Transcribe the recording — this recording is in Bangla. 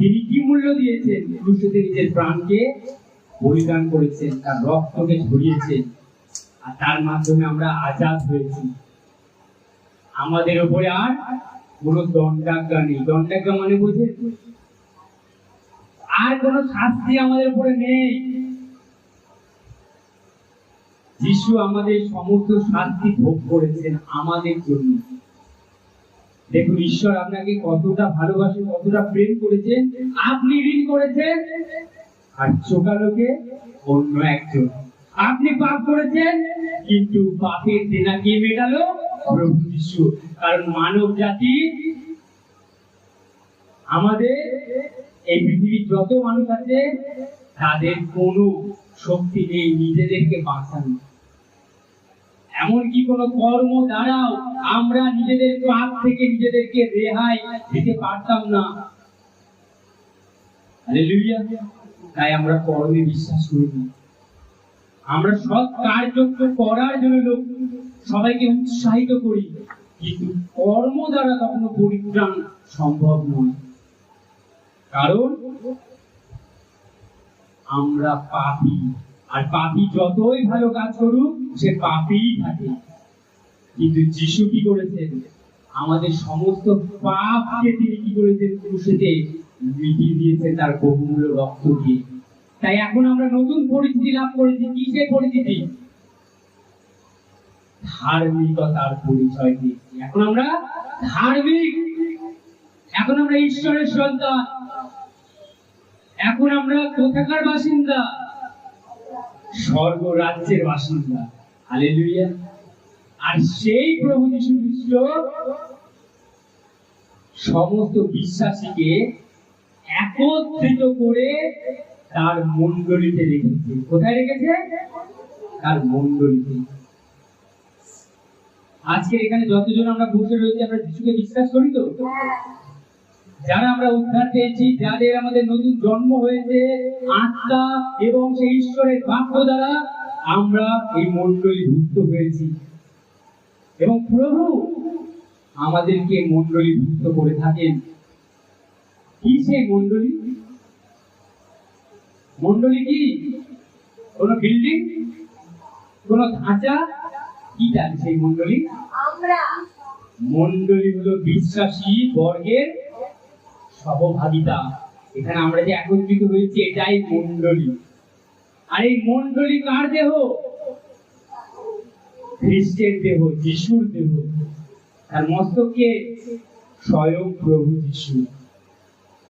তিনি কি মূল্য দিয়েছেন? ক্রুশেতে নিজের প্রাণকে বলিদান করেছেন, তার রক্তকে ঝরিয়েছেন, আর তার মাধ্যমে আমরা আজাদ হয়েছি। আমাদের উপরে আর কোনো দণ্ডাজ্ঞা নেই। দণ্ডাজ্ঞা মানে বোঝেন আর কোন শাস্তি আমাদের উপরে নেই। যিশু আমাদের সমস্ত শাস্তি ভোগ করেছেন আমাদের জন্য। দেখুন, ঈশ্বর আপনাকে কতটা ভালোবাসে, কতটা প্রেম করেছেন আপনি ঋণ করেছেন, আর চোকালোকে অন্য একজন। আপনি পাপ করেছেন, কিন্তু পাপের দেনা কে মেটালো? প্রভু যিশু। কারণ মানব জাতি আমাদের, এই পৃথিবীর যত মানুষ আছে, তাদের কোনো শক্তি নেই, নিজেদেরকে বাঁচানো। এমনকি কোনো কর্ম দ্বারাও আমরা নিজেদের পাপ থেকে নিজেদেরকে রেহাই দিতে পারতাম না। তাই আমরা কর্মে বিশ্বাস করি না। আমরা সৎ কার্য করার জন্য লোক সবাইকে উৎসাহিত করি, কিন্তু কর্ম দ্বারা কখনো পরিত্রাণ সম্ভব নয়। কারণ আমরা পাপী। আর পাপী যতই ভালো কাজ করুক, সে পাপীই থাকে। কিন্তু যিশু কি করেছেন? আমাদের সমস্ত পাপকে তিনি কি করেছেন? ক্রুশেতে মিটিয়ে দিয়েছেন তার বহুমূল্য রক্ত দিয়ে তাই এখন আমরা নতুন পরিচিতি লাভ করেছি। কিসের পরিচিতি? ধার্মিকতার পরিচয় দিয়েছি এখন আমরা ধার্মিক। এখন আমরা ঈশ্বরের সন্তান। এখন আমরা কোথাকার বাসিন্দা? স্বর্গ রাজ্যের বাসিন্দা হালেলুয়া। আর সেই প্রভু যীশু খ্রিস্ট সমস্ত বিশ্বাসীকে একত্রিত করে তার মণ্ডলীতে রেখেছে। কোথায় রেখেছে? তার মণ্ডলীতে। আজকে এখানে যতজন আমরা বসে রয়েছি, আমরা যিশুকে বিশ্বাস করি তো? যারা আমরা উদ্ধার পেয়েছি যাদের আমাদের নতুন জন্ম হয়েছে আত্মা এবং সেই ঈশ্বরের বাক্য দ্বারা আমরা এই মণ্ডলী ভুক্ত হয়েছি। এবং প্রভু আমাদেরকে মণ্ডলী ভুক্ত করে থাকেন। কি সেই মণ্ডলী? মণ্ডলী কি? কোন বিল্ডিং? কোন ধাঁচা? কি জানি সেই মণ্ডলী? আমরা। মণ্ডলী হলো বিশ্বাসী বর্গের সহভাগিতা এখানে আমরা যে একত্রিত হয়েছি, এটাই মন্ডলী আর এই মন্ডলী কার দেহ? খ্রিস্টের দেহ, যিশুর দেহ। তার মস্তকে স্বয়ং প্রভু যিশু।